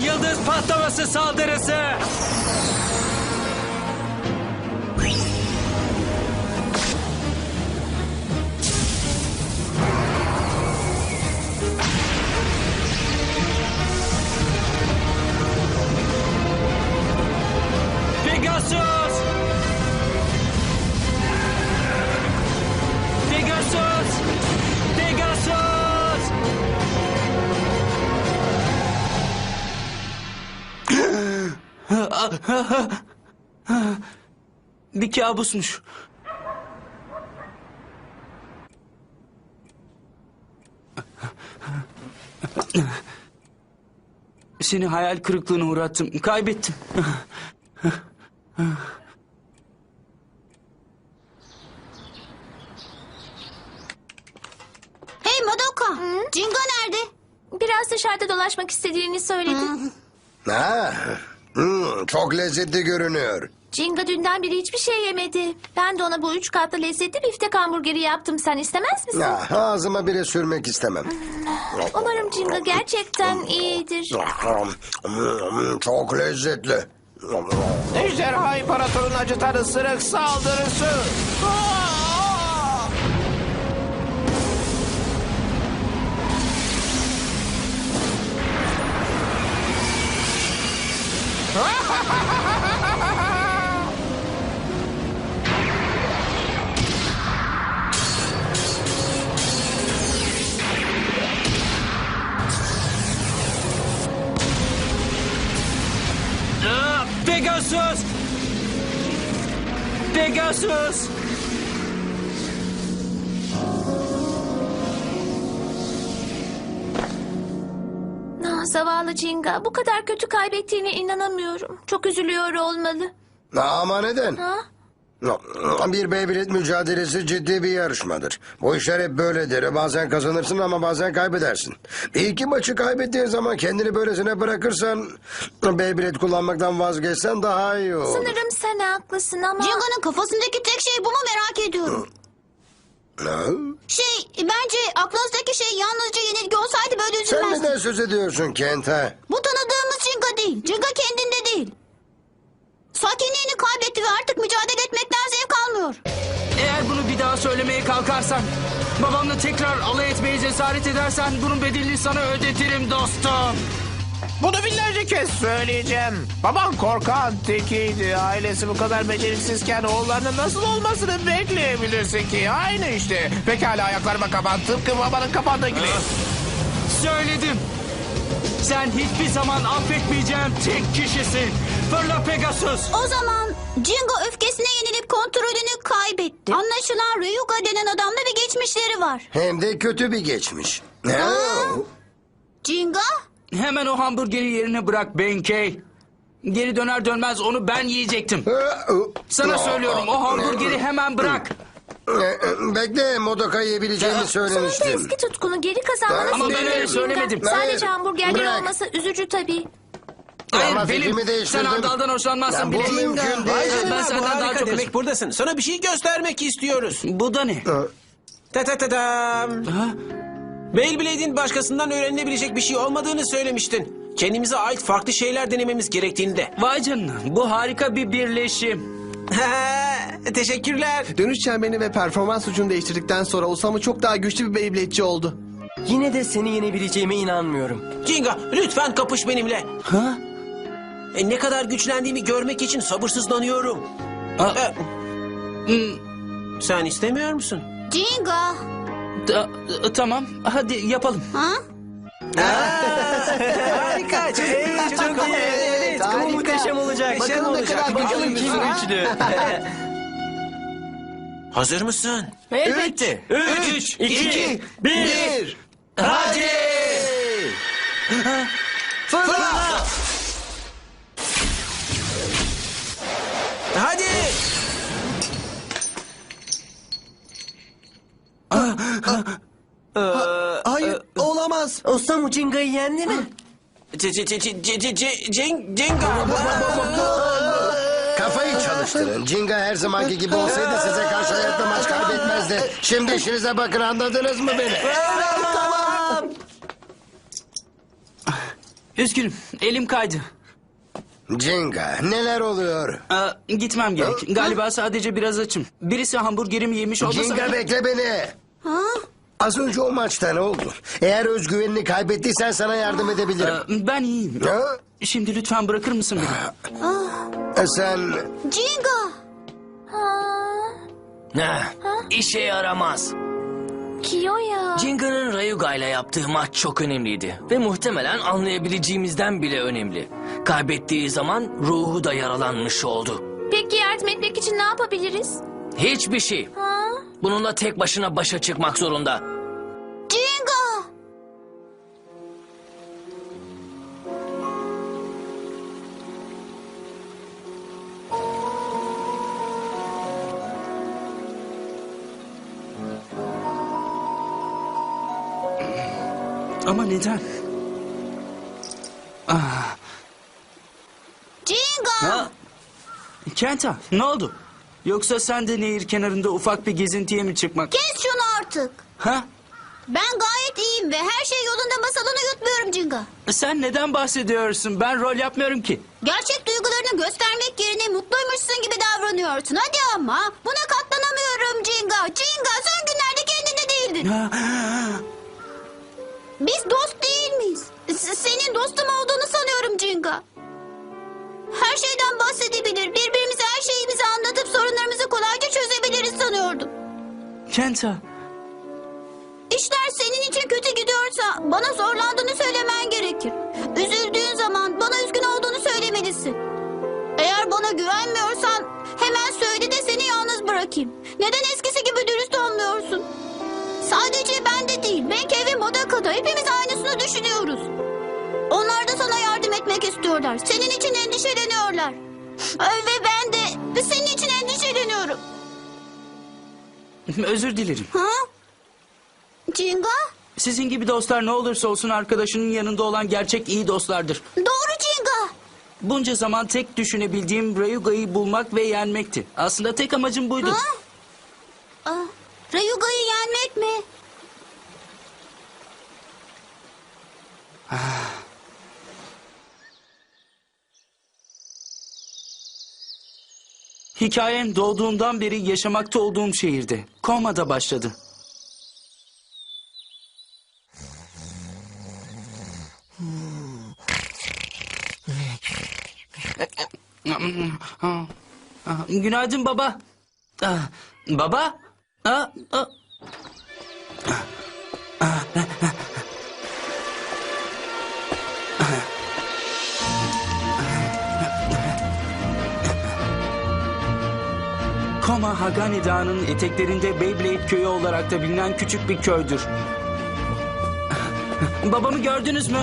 Yıldız Patlaması Saldırısı. Bir kabusmuş. Seni hayal kırıklığına uğrattım. Kaybettim. Hey Madoka, Jinga nerede? Biraz dışarıda dolaşmak istediğini söyledi. Ha, hmm, çok lezzetli görünüyor. Jinga dünden beri hiçbir şey yemedi. Ben de ona bu üç katlı lezzetli biftek hamburgeri yaptım. Sen istemez misin? Ya, ağzıma bile sürmek istemem. Umarım Jinga gerçekten iyidir. Hmm, Çok lezzetli. Ejderha İmparator'un acıtan ısırık saldırısı. Aa! Pegasus! Pegasus! Ah, zavallı Jinga. Bu kadar kötü kaybettiğine inanamıyorum. Çok üzülüyor olmalı. Ama neden? Ha? Bir Beyblade mücadelesi ciddi bir yarışmadır. Bu işler hep böyledir. Bazen kazanırsın ama bazen kaybedersin. Bir iki maçı kaybettiğin zaman kendini böylesine bırakırsan... Beyblade kullanmaktan vazgeçsen daha iyi olur. Sanırım sen haklısın ama... Jinga'nın kafasındaki tek şey bu mu merak ediyorum. Ha? Şey, bence aklınızdaki şey yalnızca yenilgi olsaydı böyle Sen neden söz ediyorsun Kent ha? Bu tanıdığımız Jinga değil. Jinga kendinde. Sakinliğini kaybetti ve artık mücadele etmekten zevk almıyor. Eğer bunu bir daha söylemeye kalkarsan... Babamla tekrar alay etmeye cesaret edersen... ...bunun bedelini sana ödetirim dostum. Bunu binlerce kez söyleyeceğim. Baban korkan tekiydi. Ailesi bu kadar beceriksizken oğullarının nasıl olmasını bekleyebilirsin ki? Aynı işte. Pekala ayaklarıma kapan. Tıpkı babanın kafandaki gibi. Söyledim. Sen hiçbir zaman affetmeyeceğim tek kişisin. Fırla Pegasus. O zaman Jinga öfkesine yenilip kontrolünü kaybetti. Anlaşılan Ryuga denen adamla bir geçmişleri var. Hem de kötü bir geçmiş. Ha? Jinga? Hemen o hamburgeri yerine bırak Benkei. Geri döner dönmez onu ben yiyecektim. Sana söylüyorum o hamburgeri hemen bırak. Ee, Bekle Modoka yiyebileceğimi Sonunda söylemiştim. eski tutkunu geri kazanmanı Ama ben öyle söylemedim. Sadece Hayır, hamburgerler bırak. olması üzücü tabii. Hayır Ama benim. fikrimi Sen değiştirdim. Ardal'dan hoşlanmazsın Ya bu bile. mümkün değil. Vay Ben canına, Ben bu senden daha harika çok demek buradasın. Sana bir şey göstermek istiyoruz. Bu da ne? Ta ta ta tam. Ha? Beyblade'in başkasından öğrenilebilecek bir şey olmadığını söylemiştin. Kendimize ait farklı şeyler denememiz gerektiğini de. Vay canına bu harika bir birleşim. Teşekkürler. Dönüş çemberini ve performans ucunu değiştirdikten sonra Osamu çok daha güçlü bir Beyblade'ci oldu. Yine de seni yenebileceğime inanmıyorum. Jinga lütfen kapış benimle. Ha? E, ne kadar güçlendiğimi görmek için sabırsızlanıyorum. Aa, E, hmm, sen istemiyor musun? Jinga. ta- tamam hadi yapalım. Ha? Harika. Çok, Çok iyi. Evet, bu muhteşem olacak. Bakalım ne kadar Bakalım kim ha? güçlü. Hazır mısın? Elbette. Üç, iki, bir. Bir. Hadi. Fırla! Hadi. Hayır, olamaz. Osamu Jinga'yı yendi mi? C- C- C- C- C- C- Ceng- Jenga. Kafayı çalıştırın. Jinga her zamanki gibi olsaydı size karşı hayatta maç kaybetmezdi. Şimdi işinize bakın anladınız mı beni? Üzgünüm. Elim kaydı. Jenga neler oluyor? Aa, gitmem gerek. Galiba sadece biraz açım. Birisi hamburgerimi yemiş olmasa... Jenga bekle beni. Ha? Az önce o maçta ne oldu? Eğer özgüvenini kaybettiysen sana yardım edebilirim. Aa, ben iyiyim. Ha? Şimdi lütfen bırakır mısın beni? E Sen Cinga. Ne? İşe yaramaz. Kiyo'ya. Jinga'nın Rayuga ile yaptığı maç çok önemliydi. Ve muhtemelen anlayabileceğimizden bile önemli. Kaybettiği zaman ruhu da yaralanmış oldu. Peki yardım etmek için ne yapabiliriz? Hiçbir şey. Ha? Bununla tek başına başa çıkmak zorunda. Ama neden? Cinga. Kenta ne oldu? Yoksa sen de nehir kenarında ufak bir gezintiye mi çıkmak? Kes şunu artık. Ha? Ben gayet iyiyim ve her şey yolunda masalını yutmuyorum Cinga. Sen neden bahsediyorsun? Ben rol yapmıyorum ki. Gerçek duygularını göstermek yerine mutluymuşsun gibi davranıyorsun. Hadi ama buna katlanamıyorum Cinga. Cinga son günlerde kendinde değildin. Biz dost değil miyiz? S- senin dostum olduğunu sanıyorum Cinga. Her şeyden bahsedebilir, birbirimize her şeyimizi anlatıp sorunlarımızı kolayca çözebiliriz sanıyordum. Kenta. İşler senin için kötü gidiyorsa bana zorlandığını söylemen gerekir. Üzüldüğün zaman bana üzgün olduğunu söylemelisin. Eğer bana güvenmiyorsan hemen söyle de seni yalnız bırakayım. Neden eskisi gibi dürüst olmuyorsun? Sadece ben de değil, Benke ve Modaka'da hepimiz aynısını düşünüyoruz. Onlar da sana yardım etmek istiyorlar. Senin için endişeleniyorlar. Ve ben de senin için endişeleniyorum. Özür dilerim. Ha? Cinga? Sizin gibi dostlar ne olursa olsun arkadaşının yanında olan gerçek iyi dostlardır. Doğru Cinga. Bunca zaman tek düşünebildiğim Rayuga'yı bulmak ve yenmekti. Aslında tek amacım buydu. Ha? Aa, Rayuga'yı yenmek mi? Hikayem doğduğumdan beri yaşamakta olduğum şehirde. Koma'da başladı. Günaydın baba. Ah, Baba? Ah, ah. Koma Hagani Dağı'nın eteklerinde Beyblade köyü olarak da bilinen küçük bir köydür. Babamı gördünüz mü?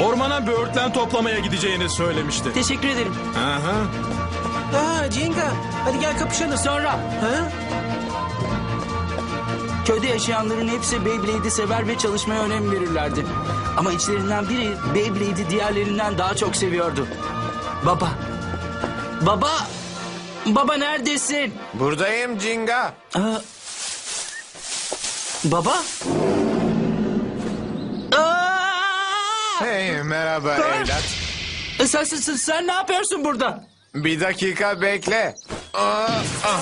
Ormana böğürtlen toplamaya gideceğini söylemişti. Teşekkür ederim. Aha. Aa Jinga hadi gel kapışalım. Sonra Ha? Köyde yaşayanların hepsi Beyblade'i sever ve çalışmaya önem verirlerdi. Ama içlerinden biri Beyblade'i diğerlerinden daha çok seviyordu. Baba. Baba. Baba neredesin? Buradayım Jinga. Aa, baba? Aa! Hey merhaba evlat. Sen, sen, sen, sen ne yapıyorsun burada? Bir dakika bekle. Aa, ah.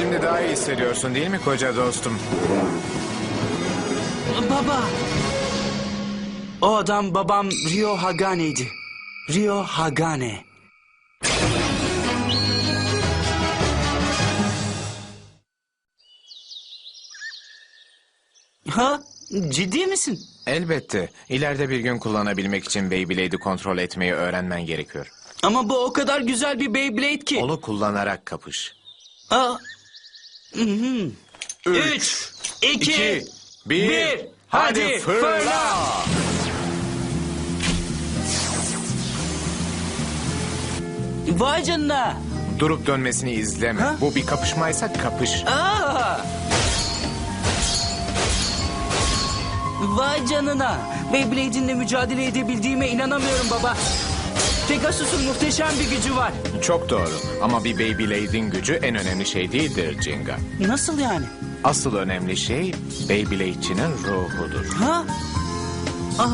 Şimdi daha iyi hissediyorsun değil mi koca dostum? Baba. O adam babam Rio Hagane'ydi. Rio Hagane. Ha? Ciddi misin? Elbette. İleride bir gün kullanabilmek için Beyblade'i kontrol etmeyi öğrenmen gerekiyor. Ama bu o kadar güzel bir Beyblade ki. Onu kullanarak kapış. Aa. Üç, iki, bir, bir. hadi fırla. Vay canına. Durup dönmesini izleme. Ha? Bu bir kapışmaysa kapış. Aa! Vay canına. Beyblade'inle mücadele edebildiğime inanamıyorum baba. Pegasus'un muhteşem bir gücü var. Çok doğru. Ama bir Beyblade'in gücü en önemli şey değildir Jinga. Nasıl yani? Asıl önemli şey Beyblade'çinin ruhudur. Ha? Aa,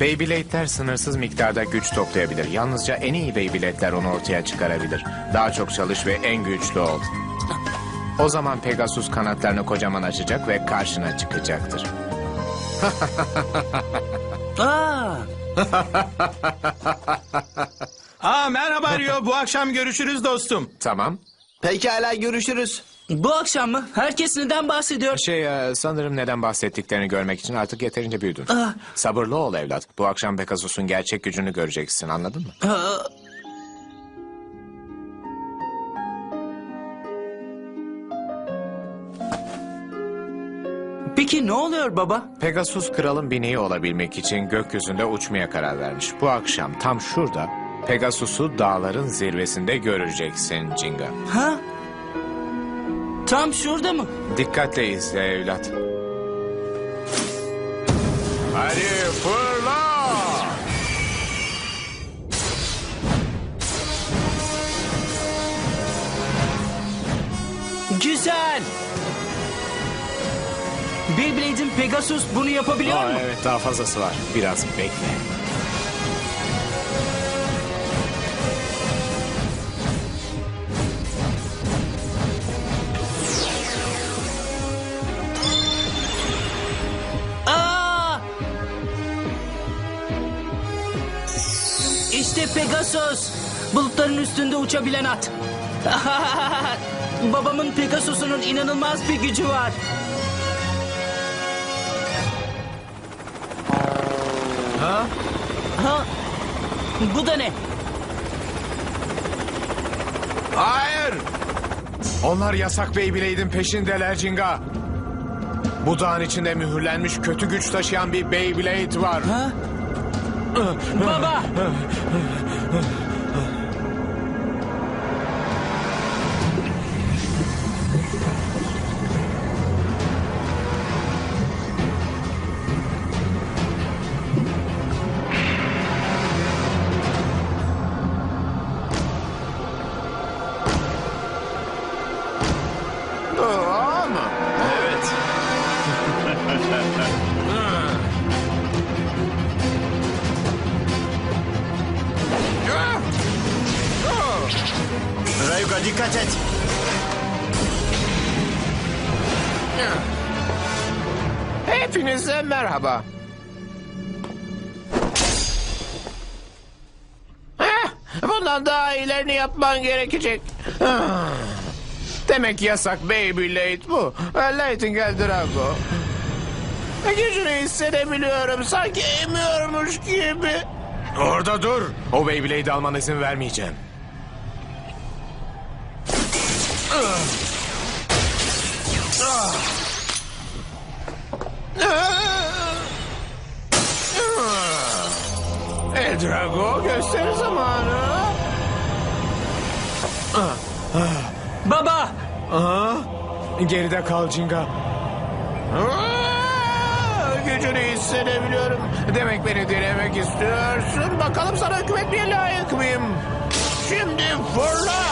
Beyblade'ler sınırsız miktarda güç toplayabilir. Yalnızca en iyi Beyblade'ler onu ortaya çıkarabilir. Daha çok çalış ve en güçlü ol. O zaman Pegasus kanatlarını kocaman açacak ve karşına çıkacaktır. aa. Aa merhaba Rio. Bu akşam görüşürüz dostum. Tamam. Pekala görüşürüz. Bu akşam mı? Herkes neden bahsediyor? Şey e, sanırım neden bahsettiklerini görmek için artık yeterince büyüdün. Ah. Sabırlı ol evlat. Bu akşam Pegasus'un gerçek gücünü göreceksin anladın mı? Aa, Peki ne oluyor baba? Pegasus kralın bineği olabilmek için gökyüzünde uçmaya karar vermiş. Bu akşam tam şurada Pegasus'u dağların zirvesinde göreceksin Jinga. Ha? Tam şurada mı? Dikkatle izle evlat. Hadi fırla! Güzel. Beyblade'in Pegasus bunu yapabiliyor Aa, mu? evet daha fazlası var. Biraz bekle. Aa! İşte Pegasus. Bulutların üstünde uçabilen at. Babamın Pegasus'unun inanılmaz bir gücü var. Ha? Ha? Bu da ne? Hayır! Onlar yasak Beyblade'in peşindeler Jinga. Bu dağın içinde mühürlenmiş kötü güç taşıyan bir Beyblade var. Ha? Baba! Hepinize merhaba. Heh, bundan daha iyilerini yapman gerekecek. Ah. Demek yasak Beyblade bu. Lightingale Drago. Gücünü hissedebiliyorum. Sanki emiyormuş gibi. Orada dur. O Beyblade'i alman izin vermeyeceğim. El Drago gösteri zamanı. Baba! Aha. Geride kal Jinga. Aa, Gücünü hissedebiliyorum. Demek beni denemek istiyorsun. Bakalım sana hükmetmeye layık mıyım? Şimdi fırla.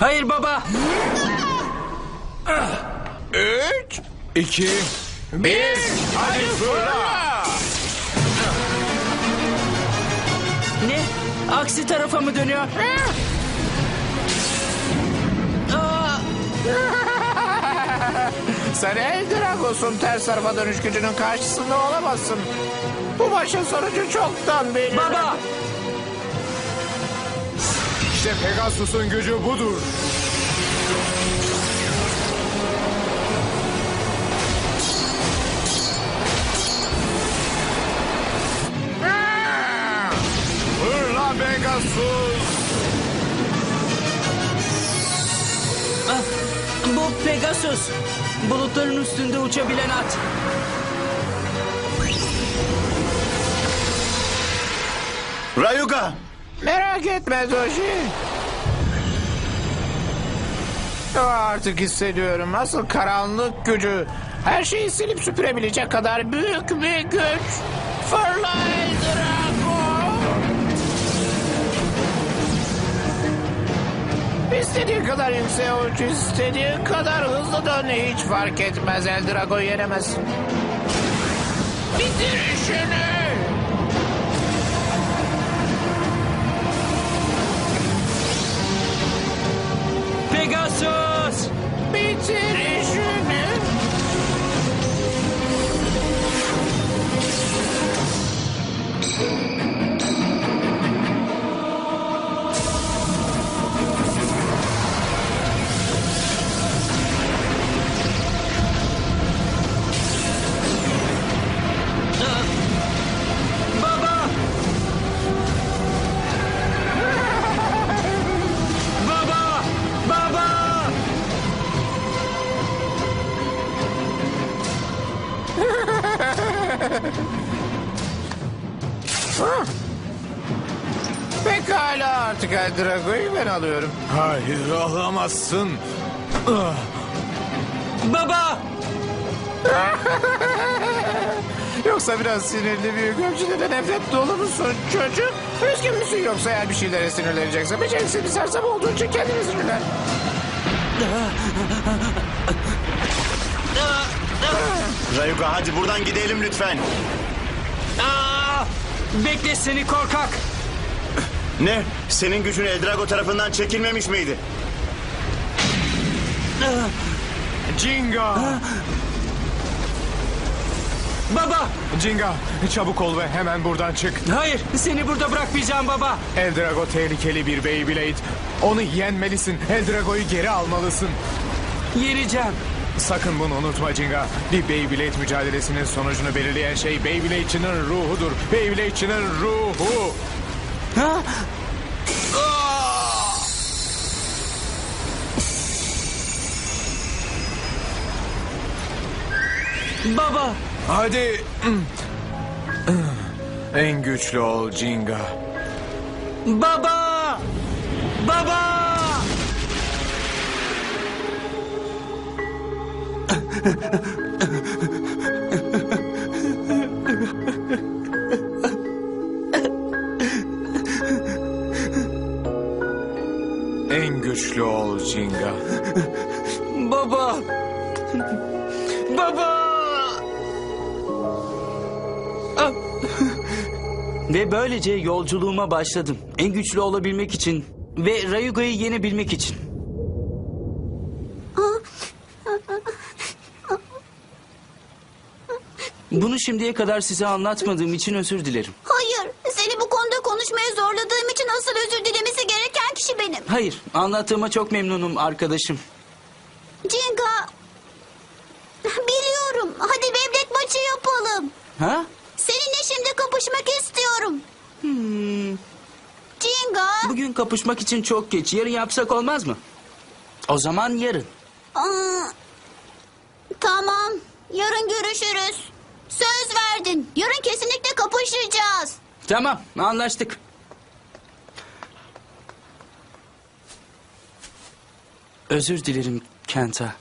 Hayır baba! Üç, iki, bir. Hadi fırla. Ne? Aksi tarafa mı dönüyor? Sen El Dragos'un ters tarafa dönüş gücünün karşısında olamazsın. Bu maçın sonucu çoktan belli. Baba! İşte Pegasus'un gücü budur. Fırla Pegasus. Pegasus, bulutların üstünde uçabilen at. Rayuga! Merak etme Doji. Artık hissediyorum. Asıl karanlık gücü. Her şeyi silip süpürebilecek kadar büyük bir güç. Fırlay Drago. İstediğin kadar yükseğe uç, istediğin kadar hızlı dön. Hiç fark etmez. El Drago'yu yenemezsin. Bitir işini. Pekala artık El Drago'yu ben alıyorum. Hayır alamazsın. Baba! Yoksa biraz sinirli büyük ölçüde nefret dolu musun çocuk? Üzgün müsün yoksa eğer bir şeylere sinirleneceksen beceriksiz bir sersem olduğu için kendini sinirlen. Rayuga hadi buradan gidelim lütfen. Aa! Bekle seni korkak! Ne? Senin gücün Eldrago tarafından çekilmemiş miydi? Jinga! Baba! Jinga çabuk ol ve hemen buradan çık. Hayır, seni burada bırakmayacağım baba. Eldrago tehlikeli bir Beyblade. Onu yenmelisin. Eldrago'yu geri almalısın. Yeneceğim. Sakın bunu unutma Jinga. Bir Beyblade mücadelesinin sonucunu belirleyen şey Beyblade'çinin ruhudur. Beyblade'çinin ruhu. Ha? Baba! Hadi. En güçlü ol Jinga. Baba! Baba! Güçlü ol Jinga. Baba! Baba! Ah! Ve böylece yolculuğuma başladım. En güçlü olabilmek için ve Rayuga'yı yenebilmek için. Bunu şimdiye kadar size anlatmadığım için özür dilerim. Hayır, seni bu konuda konuşmaya zorladığım için asıl özür dilemesi benim. Hayır, anlattığıma çok memnunum arkadaşım. Cinga, biliyorum. Hadi Beyblade maçı yapalım. Ha? Seninle şimdi kapışmak istiyorum. Hmm, Cinga, bugün kapışmak için çok geç. Yarın yapsak olmaz mı? O zaman yarın. aa, tamam. Yarın görüşürüz. Söz verdin. Yarın kesinlikle kapışacağız. Tamam, anlaştık. Özür dilerim Kenta.